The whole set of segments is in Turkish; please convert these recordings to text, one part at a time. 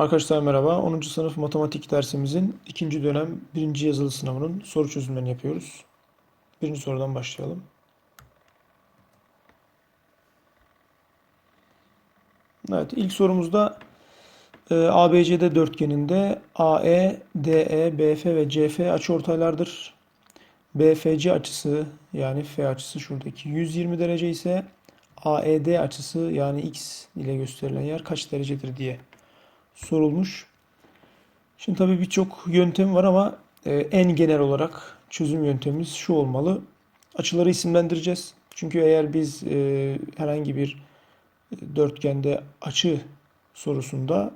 Arkadaşlar merhaba. 10. sınıf matematik dersimizin ikinci dönem birinci yazılı sınavının soru çözümlerini yapıyoruz. Birinci sorudan başlayalım. Evet, ilk sorumuzda e, ABCD dörtgeninde AE, DE, BF ve CF açıortaylardır. BFC açısı yani F açısı şuradaki 120 derece ise AED açısı yani X ile gösterilen yer kaç derecedir diye sorulmuş. Şimdi tabii birçok yöntem var ama e, en genel olarak çözüm yöntemimiz şu olmalı. Açıları isimlendireceğiz. Çünkü eğer biz e, herhangi bir dörtgende açı sorusunda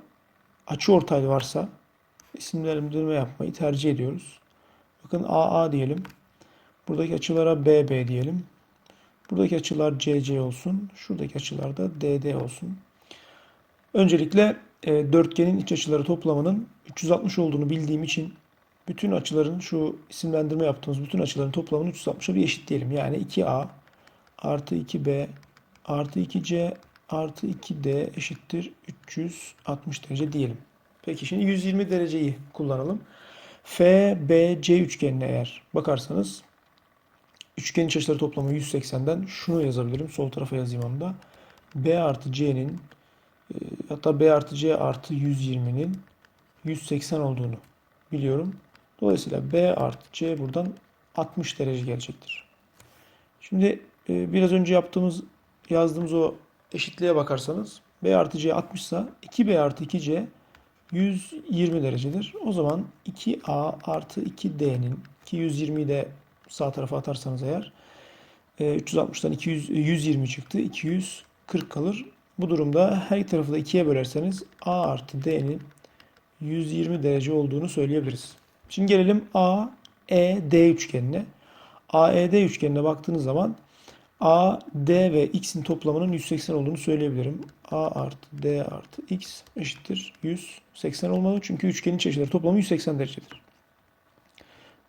açı ortay varsa isimlendirme yapmayı tercih ediyoruz. Bakın AA diyelim. Buradaki açılara BB diyelim. Buradaki açılar CC olsun. Şuradaki açılar da DD olsun. Öncelikle e, dörtgenin iç açıları toplamının 360 olduğunu bildiğim için bütün açıların şu isimlendirme yaptığımız bütün açıların toplamını 360'a bir eşit diyelim. Yani 2A artı 2B artı 2C artı 2D eşittir 360 derece diyelim. Peki şimdi 120 dereceyi kullanalım. FBC üçgenine eğer bakarsanız üçgenin iç açıları toplamı 180'den şunu yazabilirim. Sol tarafa yazayım onu da. B artı C'nin hatta B artı C artı 120'nin 180 olduğunu biliyorum. Dolayısıyla B artı C buradan 60 derece gelecektir. Şimdi e, biraz önce yaptığımız yazdığımız o eşitliğe bakarsanız B artı C 60 ise 2B artı 2C 120 derecedir. O zaman 2A artı 2D'nin 220'yi de sağ tarafa atarsanız eğer 360'dan 200, 120 çıktı. 240 kalır. Bu durumda her tarafı da 2'ye bölerseniz A artı D'nin 120 derece olduğunu söyleyebiliriz. Şimdi gelelim A, E, D üçgenine. AED üçgenine baktığınız zaman A, D ve X'in toplamının 180 olduğunu söyleyebilirim. A artı D artı X eşittir 180 olmalı. Çünkü üçgenin çeşitleri toplamı 180 derecedir.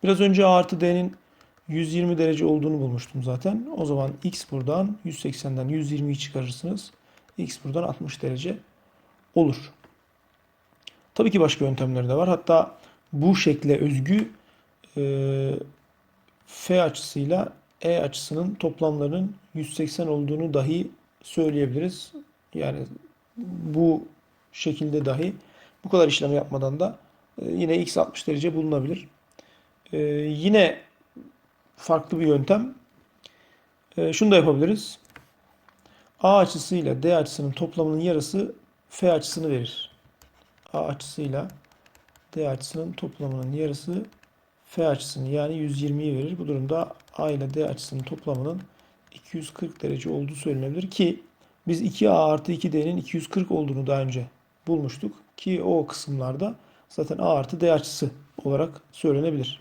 Biraz önce A artı D'nin 120 derece olduğunu bulmuştum zaten. O zaman X buradan 180'den 120'yi çıkarırsınız. X buradan 60 derece olur. Tabii ki başka yöntemleri de var. Hatta bu şekle özgü e, F açısıyla E açısının toplamlarının 180 olduğunu dahi söyleyebiliriz. Yani bu şekilde dahi bu kadar işlem yapmadan da e, yine X 60 derece bulunabilir. E, yine farklı bir yöntem. E, şunu da yapabiliriz. A açısıyla D açısının toplamının yarısı F açısını verir. A açısıyla D açısının toplamının yarısı F açısını yani 120'yi verir. Bu durumda A ile D açısının toplamının 240 derece olduğu söylenebilir ki biz 2A artı 2D'nin 240 olduğunu daha önce bulmuştuk. Ki o kısımlarda zaten A artı D açısı olarak söylenebilir.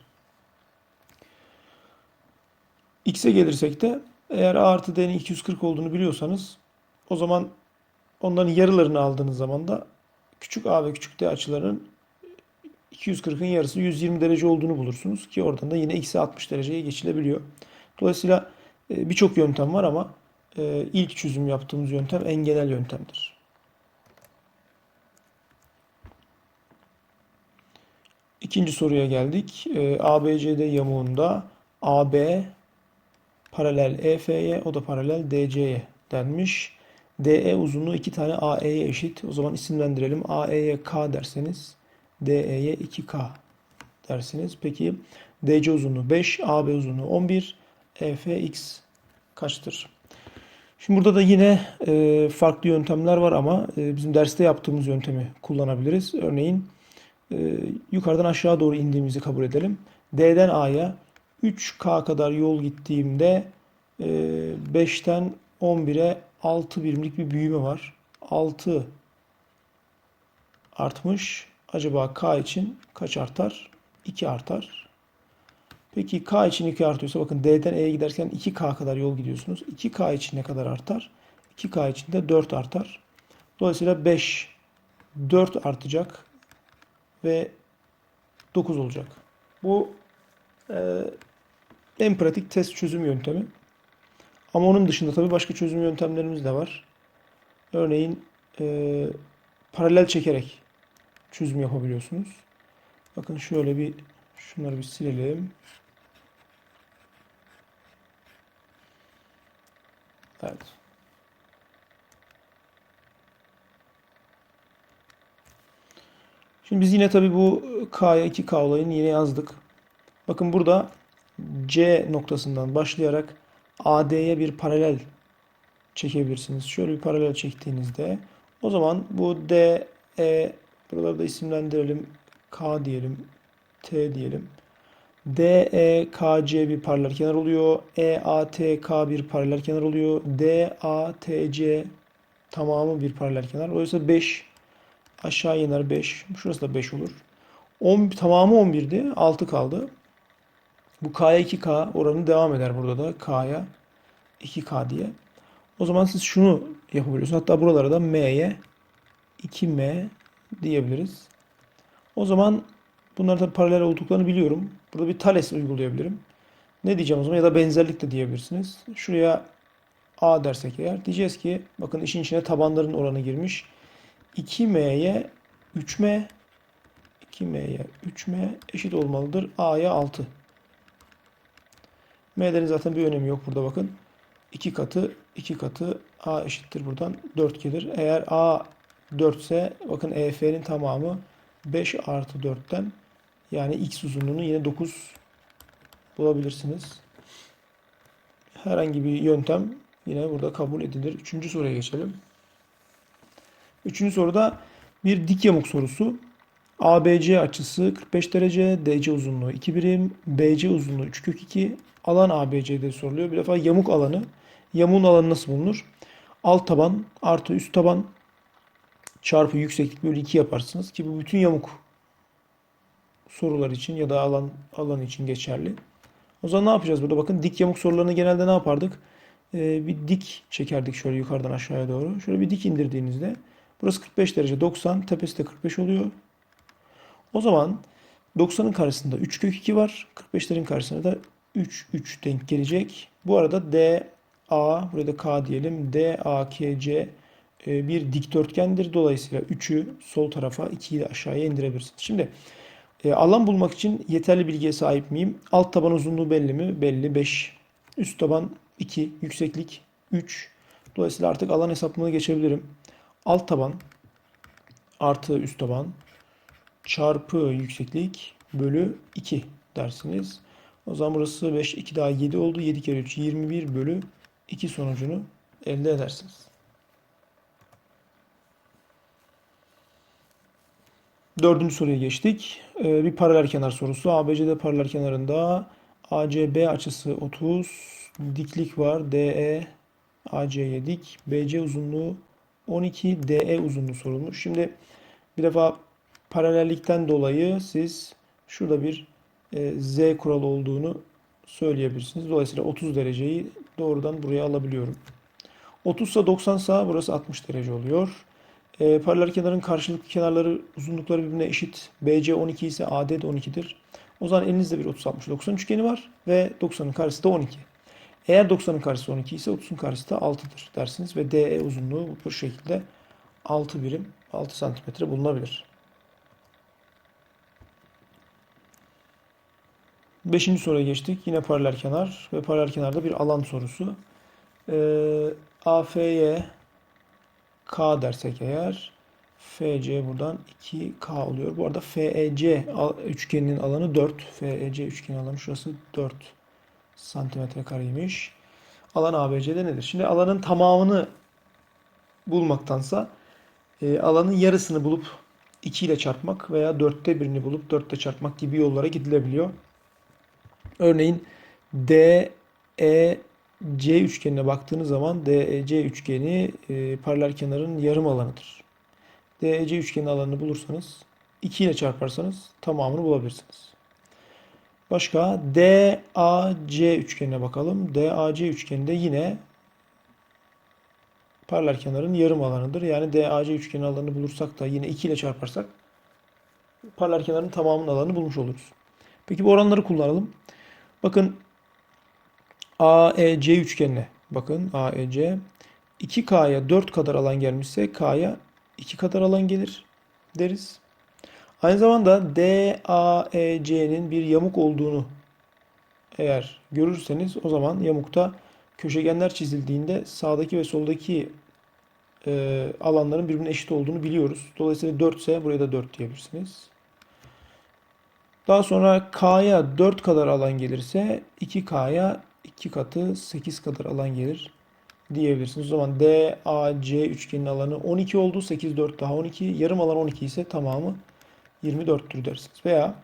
X'e gelirsek de eğer A artı D'nin 240 olduğunu biliyorsanız o zaman onların yarılarını aldığınız zaman da küçük A ve küçük D açılarının 240'ın yarısı 120 derece olduğunu bulursunuz ki oradan da yine X'e 60 dereceye geçilebiliyor. Dolayısıyla e, birçok yöntem var ama e, ilk çözüm yaptığımız yöntem en genel yöntemdir. İkinci soruya geldik. E, ABCD yamuğunda AB paralel EF'ye o da paralel DC'ye denmiş. DE uzunluğu iki tane AE'ye eşit. O zaman isimlendirelim. AE'ye K derseniz DE'ye 2K dersiniz. Peki DC uzunluğu 5, AB uzunluğu 11, EFX kaçtır? Şimdi burada da yine e, farklı yöntemler var ama e, bizim derste yaptığımız yöntemi kullanabiliriz. Örneğin e, yukarıdan aşağı doğru indiğimizi kabul edelim. D'den A'ya 3K kadar yol gittiğimde e, 5'ten 11'e 6 birimlik bir büyüme var. 6 artmış. Acaba K için kaç artar? 2 artar. Peki K için 2 artıyorsa bakın D'den E'ye giderken 2K kadar yol gidiyorsunuz. 2K için ne kadar artar? 2K için de 4 artar. Dolayısıyla 5 4 artacak ve 9 olacak. Bu e, en pratik test çözüm yöntemi. Ama onun dışında tabii başka çözüm yöntemlerimiz de var. Örneğin e, paralel çekerek çözüm yapabiliyorsunuz. Bakın şöyle bir şunları bir silelim. Evet. Şimdi biz yine tabii bu K'ya 2K olayını yine yazdık. Bakın burada C noktasından başlayarak AD'ye bir paralel çekebilirsiniz. Şöyle bir paralel çektiğinizde o zaman bu D, E buraları da isimlendirelim. K diyelim. T diyelim. D, E, K, C bir paralel kenar oluyor. E, A, T, K bir paralel kenar oluyor. D, A, T, C tamamı bir paralel kenar. Oysa 5 aşağı iner 5. Şurası da 5 olur. 10, tamamı 11'di. 6 kaldı. Bu K'ya 2K oranı devam eder burada da. K'ya 2K diye. O zaman siz şunu yapabiliyorsunuz. Hatta buralara da M'ye 2M diyebiliriz. O zaman bunlar da paralel olduklarını biliyorum. Burada bir Thales uygulayabilirim. Ne diyeceğim o zaman ya da benzerlik de diyebilirsiniz. Şuraya A dersek eğer diyeceğiz ki bakın işin içine tabanların oranı girmiş. 2M'ye 3M 2M'ye 3M eşit olmalıdır. A'ya 6. M'lerin zaten bir önemi yok burada bakın. 2 katı 2 katı A eşittir buradan 4 gelir. Eğer A 4 ise bakın EF'nin tamamı 5 artı 4'ten yani X uzunluğunu yine 9 bulabilirsiniz. Herhangi bir yöntem yine burada kabul edilir. Üçüncü soruya geçelim. Üçüncü soruda bir dik yamuk sorusu. ABC açısı 45 derece, DC uzunluğu 2 birim, BC uzunluğu 3 kök 2, alan ABC'de soruluyor. Bir defa yamuk alanı. Yamuğun alanı nasıl bulunur? Alt taban artı üst taban çarpı yükseklik bölü 2 yaparsınız ki bu bütün yamuk sorular için ya da alan alan için geçerli. O zaman ne yapacağız burada? Bakın dik yamuk sorularını genelde ne yapardık? Ee, bir dik çekerdik şöyle yukarıdan aşağıya doğru. Şöyle bir dik indirdiğinizde burası 45 derece 90 tepesi de 45 oluyor. O zaman 90'ın karşısında 3 kök 2 var. 45'lerin karşısında da 3 3 denk gelecek. Bu arada D A burada K diyelim. D A K C e, bir dikdörtgendir. Dolayısıyla 3'ü sol tarafa 2'yi de aşağıya indirebilirsiniz. Şimdi e, alan bulmak için yeterli bilgiye sahip miyim? Alt taban uzunluğu belli mi? Belli 5. Üst taban 2. Yükseklik 3. Dolayısıyla artık alan hesaplamaya geçebilirim. Alt taban artı üst taban çarpı yükseklik bölü 2 dersiniz. O zaman burası 5, 2 daha 7 oldu. 7 kere 3, 21 bölü 2 sonucunu elde edersiniz. Dördüncü soruya geçtik. Ee, bir paralel kenar sorusu. ABCD paralel kenarında ACB açısı 30, diklik var. DE AC'ye dik. BC uzunluğu 12, DE uzunluğu sorulmuş. Şimdi bir defa paralellikten dolayı siz şurada bir Z kuralı olduğunu söyleyebilirsiniz. Dolayısıyla 30 dereceyi doğrudan buraya alabiliyorum. 30 ise 90 ise burası 60 derece oluyor. E, paralel kenarın karşılıklı kenarları uzunlukları birbirine eşit. BC 12 ise AD de 12'dir. O zaman elinizde bir 30 60 90 üçgeni var ve 90'ın karşısı da 12. Eğer 90'ın karşısı 12 ise 30'un karşısı da 6'dır dersiniz ve DE uzunluğu bu şekilde 6 birim 6 santimetre bulunabilir. Beşinci soruya geçtik. Yine paralel kenar ve paralel kenarda bir alan sorusu. Ee, AF'ye K dersek eğer FC buradan 2K oluyor. Bu arada FEC üçgeninin alanı 4. FEC üçgenin alanı şurası 4 santimetre kareymiş. Alan ABC'de nedir? Şimdi alanın tamamını bulmaktansa e, alanın yarısını bulup 2 ile çarpmak veya dörtte birini bulup 4 ile çarpmak gibi yollara gidilebiliyor. Örneğin D, E, C üçgenine baktığınız zaman DEC üçgeni e, paralel kenarın yarım alanıdır. DEC üçgenin alanını bulursanız 2 ile çarparsanız tamamını bulabilirsiniz. Başka DAC üçgenine bakalım. DAC üçgeninde yine paralel kenarın yarım alanıdır. Yani DAC üçgenin alanını bulursak da yine 2 ile çarparsak paralel kenarın tamamının alanını bulmuş oluruz. Peki bu oranları kullanalım. Bakın AEC üçgenine bakın AEC 2K'ya 4 kadar alan gelmişse K'ya 2 kadar alan gelir deriz. Aynı zamanda DAEC'nin bir yamuk olduğunu eğer görürseniz o zaman yamukta köşegenler çizildiğinde sağdaki ve soldaki e, alanların birbirine eşit olduğunu biliyoruz. Dolayısıyla 4 ise buraya da 4 diyebilirsiniz. Daha sonra K'ya 4 kadar alan gelirse 2K'ya 2 katı 8 kadar alan gelir diyebilirsiniz. O zaman DAC üçgenin alanı 12 oldu. 8, 4 daha 12. Yarım alan 12 ise tamamı 24'tür dersiniz. Veya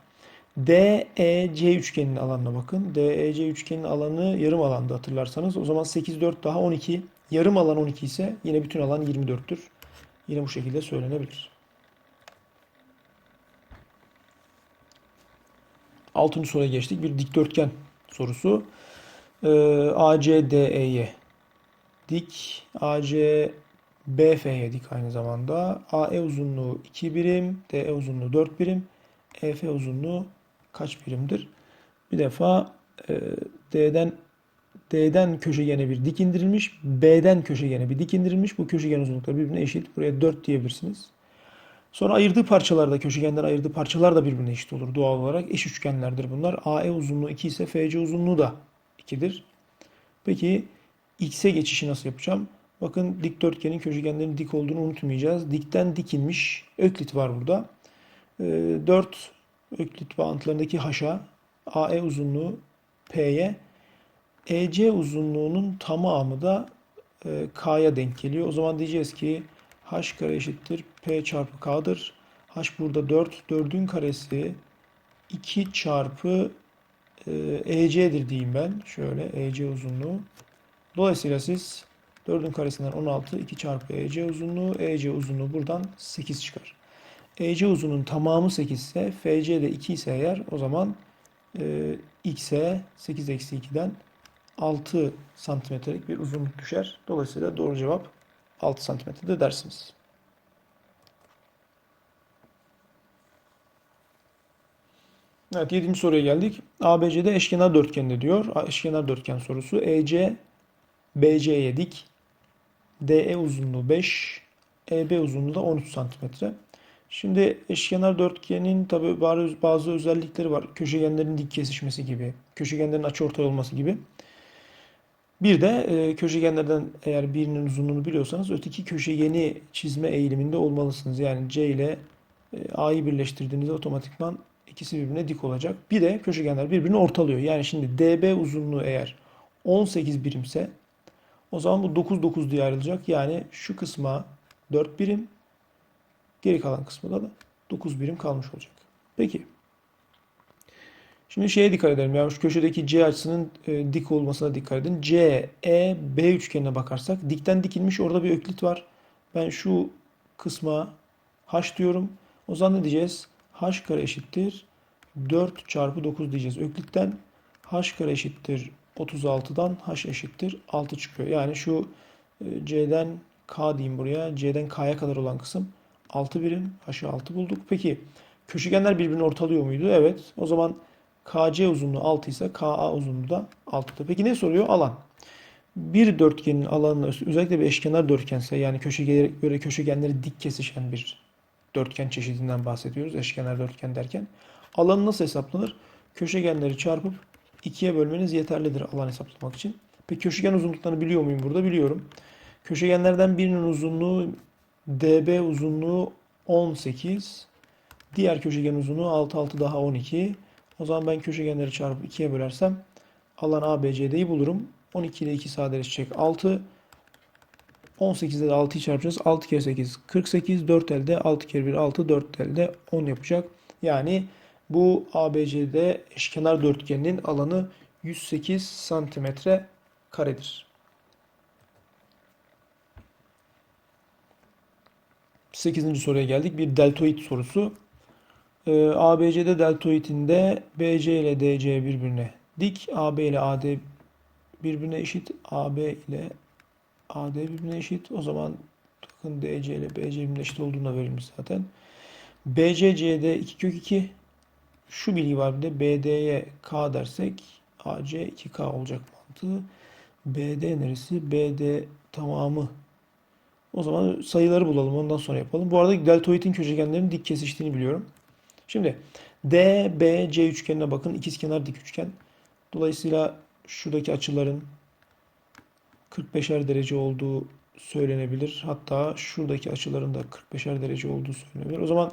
DEC üçgeninin alanına bakın. DEC üçgeninin alanı yarım alanda hatırlarsanız. O zaman 8, 4 daha 12. Yarım alan 12 ise yine bütün alan 24'tür. Yine bu şekilde söylenebilir. Altıncı soruya geçtik. Bir dikdörtgen sorusu. Ee, ACDE'ye dik. AC BF'ye dik aynı zamanda. AE uzunluğu 2 birim. DE uzunluğu 4 birim. EF uzunluğu kaç birimdir? Bir defa e, D'den D'den köşegene bir dik indirilmiş. B'den köşegene bir dik indirilmiş. Bu köşegen uzunlukları birbirine eşit. Buraya 4 diyebilirsiniz. Sonra ayırdığı parçalarda, köşegenden ayırdığı parçalar da birbirine eşit olur doğal olarak. Eş üçgenlerdir bunlar. AE uzunluğu 2 ise FC uzunluğu da 2'dir. Peki X'e geçişi nasıl yapacağım? Bakın dikdörtgenin köşegenlerin dik olduğunu unutmayacağız. Dikten dikilmiş öklit var burada. 4 öklit bağıntılarındaki haşa AE uzunluğu P'ye EC uzunluğunun tamamı da e, K'ya denk geliyor. O zaman diyeceğiz ki H kare eşittir P çarpı K'dır. H burada 4. 4'ün karesi 2 çarpı e, EC'dir diyeyim ben. Şöyle EC uzunluğu. Dolayısıyla siz 4'ün karesinden 16 2 çarpı EC uzunluğu. EC uzunluğu buradan 8 çıkar. EC uzunluğunun tamamı 8 ise FC de 2 ise eğer o zaman e, X'e 8 eksi 2'den 6 santimetrelik bir uzunluk düşer. Dolayısıyla doğru cevap 6 santimetredir dersiniz. Evet 7. soruya geldik. ABC'de eşkenar dörtgende diyor. Eşkenar dörtgen sorusu. EC BC'ye dik. DE uzunluğu 5. EB uzunluğu da 13 santimetre. Şimdi eşkenar dörtgenin tabi bazı özellikleri var. Köşegenlerin dik kesişmesi gibi, köşegenlerin açıortay olması gibi. Bir de e, köşegenlerden eğer birinin uzunluğunu biliyorsanız öteki köşegeni çizme eğiliminde olmalısınız. Yani C ile e, A'yı birleştirdiğinizde otomatikman ikisi birbirine dik olacak. Bir de köşegenler birbirini ortalıyor. Yani şimdi DB uzunluğu eğer 18 birimse o zaman bu 9 9 diye ayrılacak. Yani şu kısma 4 birim, geri kalan kısmında da 9 birim kalmış olacak. Peki. Şimdi şeye dikkat edelim. Yani şu köşedeki C açısının e, dik olmasına dikkat edin. C, E, B üçgenine bakarsak dikten dikilmiş orada bir öklit var. Ben şu kısma H diyorum. O zaman ne diyeceğiz? H kare eşittir 4 çarpı 9 diyeceğiz. Öklitten H kare eşittir 36'dan H eşittir 6 çıkıyor. Yani şu e, C'den K diyeyim buraya. C'den K'ya kadar olan kısım 6 birim. H'ı 6 bulduk. Peki köşegenler birbirini ortalıyor muydu? Evet. O zaman KC uzunluğu 6 ise KA uzunluğu da 6'dır. Peki ne soruyor? Alan. Bir dörtgenin alanı özellikle bir eşkenar dörtgense yani köşegenleri göre köşegenleri dik kesişen bir dörtgen çeşidinden bahsediyoruz. Eşkenar dörtgen derken. Alanı nasıl hesaplanır? Köşegenleri çarpıp ikiye bölmeniz yeterlidir alan hesaplamak için. Peki köşegen uzunluklarını biliyor muyum burada? Biliyorum. Köşegenlerden birinin uzunluğu DB uzunluğu 18. Diğer köşegen uzunluğu 6 6 daha 12. O zaman ben köşegenleri çarpıp 2'ye bölersem alan ABCD'yi bulurum. 12 ile 2 sadeleşecek 6. 18'de de 6'yı çarpacağız. 6 kere 8 48. 4 elde 6 kere 1 6. 4 elde 10 yapacak. Yani bu ABCD eşkenar dörtgeninin alanı 108 santimetre karedir. 8. soruya geldik. Bir deltoid sorusu. Ee, ABC'de deltoidinde BC ile DC birbirine dik. AB ile AD birbirine eşit. AB ile AD birbirine eşit. O zaman bakın DC ile BC birbirine eşit olduğuna verilmiş zaten. BC CD 2 kök 2. Şu bilgi var bir de BD'ye K dersek AC 2K olacak mantığı. BD neresi? BD tamamı. O zaman sayıları bulalım ondan sonra yapalım. Bu arada deltoidin köşegenlerinin dik kesiştiğini biliyorum. Şimdi DBC üçgenine bakın. İkizkenar dik üçgen. Dolayısıyla şuradaki açıların 45'er derece olduğu söylenebilir. Hatta şuradaki açıların da 45'er derece olduğu söylenebilir. O zaman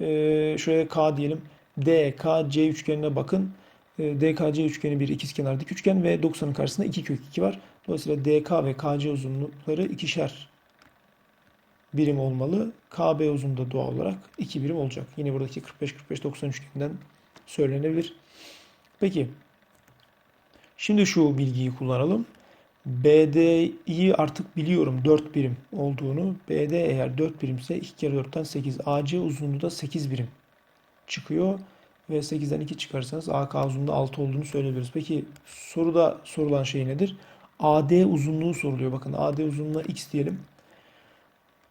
e, şuraya K diyelim. DKC üçgenine bakın. E, DKC üçgeni bir ikizkenar dik üçgen ve 90'ın karşısında 2 kök 2 var. Dolayısıyla DK ve KC uzunlukları ikişer birim olmalı. KB uzunluğu da doğal olarak 2 birim olacak. Yine buradaki 45-45-90 üçgeninden söylenebilir. Peki. Şimdi şu bilgiyi kullanalım. BD'yi artık biliyorum 4 birim olduğunu. BD eğer 4 birimse 2 kere 4'ten 8. AC uzunluğu da 8 birim çıkıyor. Ve 8'den 2 çıkarsanız AK uzunluğu 6 olduğunu söyleyebiliriz. Peki soruda sorulan şey nedir? AD uzunluğu soruluyor. Bakın AD uzunluğuna x diyelim.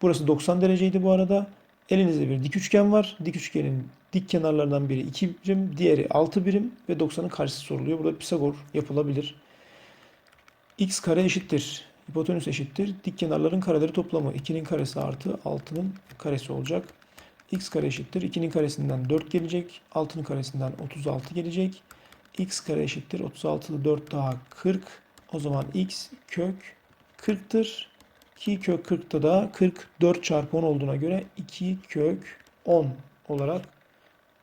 Burası 90 dereceydi bu arada. Elinizde bir dik üçgen var. Dik üçgenin dik kenarlarından biri 2 birim, diğeri 6 birim ve 90'ın karşısı soruluyor. Burada Pisagor yapılabilir. x kare eşittir. Hipotenüs eşittir. Dik kenarların kareleri toplamı. 2'nin karesi artı 6'nın karesi olacak. x kare eşittir. 2'nin karesinden 4 gelecek. 6'nın karesinden 36 gelecek. x kare eşittir. 36'da 4 daha 40. O zaman x kök 40'tır. 2 kök 40'ta da 44 çarpı 10 olduğuna göre 2 kök 10 olarak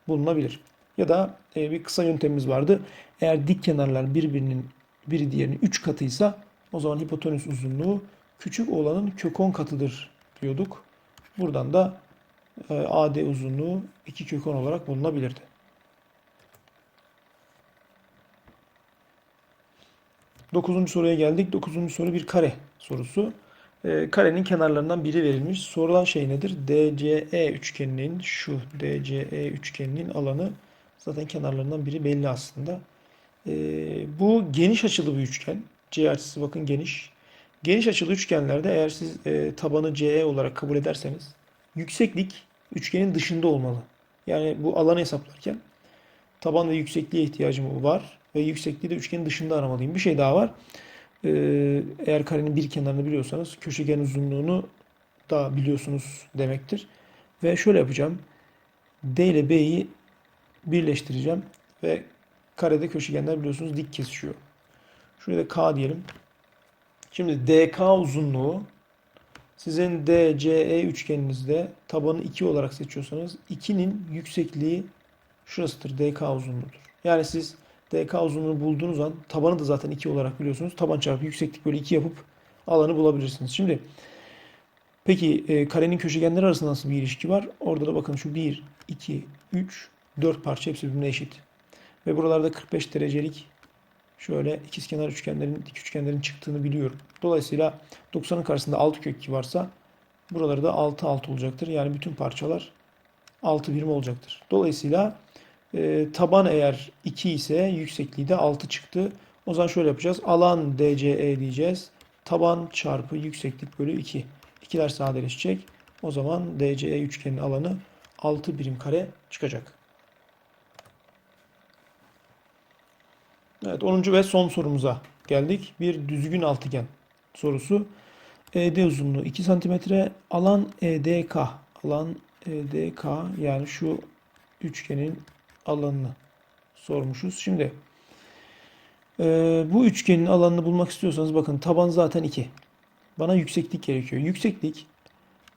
bulunabilir. Ya da e, bir kısa yöntemimiz vardı. Eğer dik kenarlar birbirinin biri diğerinin 3 katıysa o zaman hipotenüs uzunluğu küçük olanın kök 10 katıdır diyorduk. Buradan da e, AD uzunluğu 2 kök 10 olarak bulunabilirdi. Dokuzuncu soruya geldik. Dokuzuncu soru bir kare sorusu. E, karenin kenarlarından biri verilmiş. Sorulan şey nedir? DCE üçgeninin şu DCE üçgeninin alanı zaten kenarlarından biri belli aslında. E, bu geniş açılı bir üçgen. C açısı bakın geniş. Geniş açılı üçgenlerde eğer siz e, tabanı CE olarak kabul ederseniz yükseklik üçgenin dışında olmalı. Yani bu alanı hesaplarken taban ve yüksekliğe ihtiyacım var ve yüksekliği de üçgenin dışında aramalıyım. Bir şey daha var. Ee, eğer karenin bir kenarını biliyorsanız köşegen uzunluğunu da biliyorsunuz demektir. Ve şöyle yapacağım. D ile B'yi birleştireceğim ve karede köşegenler biliyorsunuz dik kesişiyor. Şuraya da K diyelim. Şimdi DK uzunluğu sizin DCE üçgeninizde tabanı 2 olarak seçiyorsanız 2'nin yüksekliği şurasıdır. DK uzunluğudur. Yani siz DK uzunluğunu bulduğunuz an tabanı da zaten 2 olarak biliyorsunuz. Taban çarpı yükseklik böyle 2 yapıp alanı bulabilirsiniz. Şimdi peki e, karenin köşegenleri arasında nasıl bir ilişki var? Orada da bakın şu 1, 2, 3, 4 parça hepsi birbirine eşit. Ve buralarda 45 derecelik şöyle ikizkenar üçgenlerin, dik üçgenlerin çıktığını biliyorum. Dolayısıyla 90'ın karşısında 6 kök 2 varsa buraları da 6 6 olacaktır. Yani bütün parçalar 6 birim olacaktır. Dolayısıyla e, taban eğer 2 ise yüksekliği de 6 çıktı. O zaman şöyle yapacağız. Alan DCE diyeceğiz. Taban çarpı yükseklik bölü 2. İkiler sadeleşecek. O zaman DCE üçgenin alanı 6 birim kare çıkacak. Evet 10. ve son sorumuza geldik. Bir düzgün altıgen sorusu. ED uzunluğu 2 cm. Alan EDK. Alan EDK yani şu üçgenin alanını sormuşuz. Şimdi e, bu üçgenin alanını bulmak istiyorsanız bakın taban zaten 2. Bana yükseklik gerekiyor. Yükseklik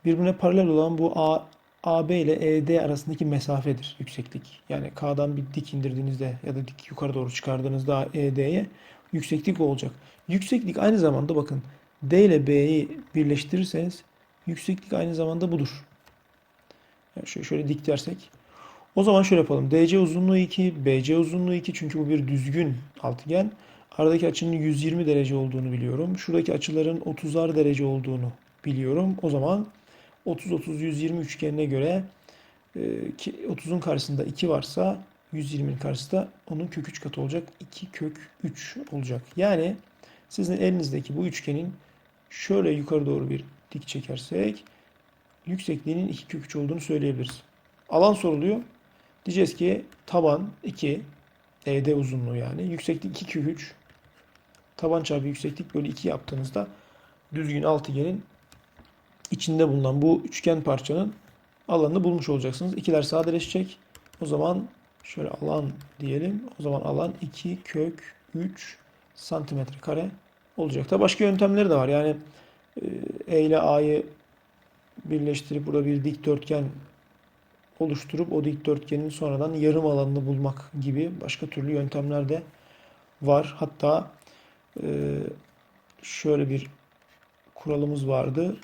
birbirine paralel olan bu A, AB ile ED arasındaki mesafedir yükseklik. Yani K'dan bir dik indirdiğinizde ya da dik yukarı doğru çıkardığınızda ED'ye yükseklik olacak. Yükseklik aynı zamanda bakın D ile B'yi birleştirirseniz yükseklik aynı zamanda budur. Yani şöyle, şöyle dik dersek o zaman şöyle yapalım. DC uzunluğu 2, BC uzunluğu 2 çünkü bu bir düzgün altıgen. Aradaki açının 120 derece olduğunu biliyorum. Şuradaki açıların 30'ar derece olduğunu biliyorum. O zaman 30 30 120 üçgenine göre 30'un karşısında 2 varsa 120'nin karşısında onun kök 3 katı olacak. 2 kök 3 olacak. Yani sizin elinizdeki bu üçgenin şöyle yukarı doğru bir dik çekersek yüksekliğinin 2 kök 3 olduğunu söyleyebiliriz. Alan soruluyor. Diyeceğiz ki taban 2 ED uzunluğu yani. Yükseklik 2 kök 3. Taban çarpı yükseklik bölü 2 yaptığınızda düzgün altıgenin içinde bulunan bu üçgen parçanın alanını bulmuş olacaksınız. İkiler sadeleşecek. O zaman şöyle alan diyelim. O zaman alan 2 kök 3 santimetre kare olacak. Da başka yöntemleri de var. Yani e, E ile A'yı birleştirip burada bir dikdörtgen oluşturup o dikdörtgenin sonradan yarım alanını bulmak gibi başka türlü yöntemler de var. Hatta e, şöyle bir kuralımız vardı.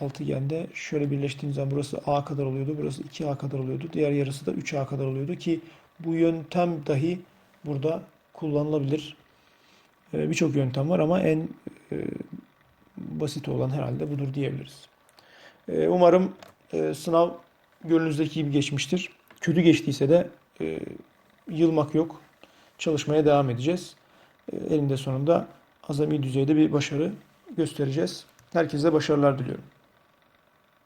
Altıgende şöyle birleştiğimiz zaman burası A kadar oluyordu. Burası 2A kadar oluyordu. Diğer yarısı da 3A kadar oluyordu ki bu yöntem dahi burada kullanılabilir. E, Birçok yöntem var ama en e, basit olan herhalde budur diyebiliriz. Umarım sınav gönlünüzdeki gibi geçmiştir. Kötü geçtiyse de e, yılmak yok. Çalışmaya devam edeceğiz. E, Elinde sonunda azami düzeyde bir başarı göstereceğiz. Herkese başarılar diliyorum.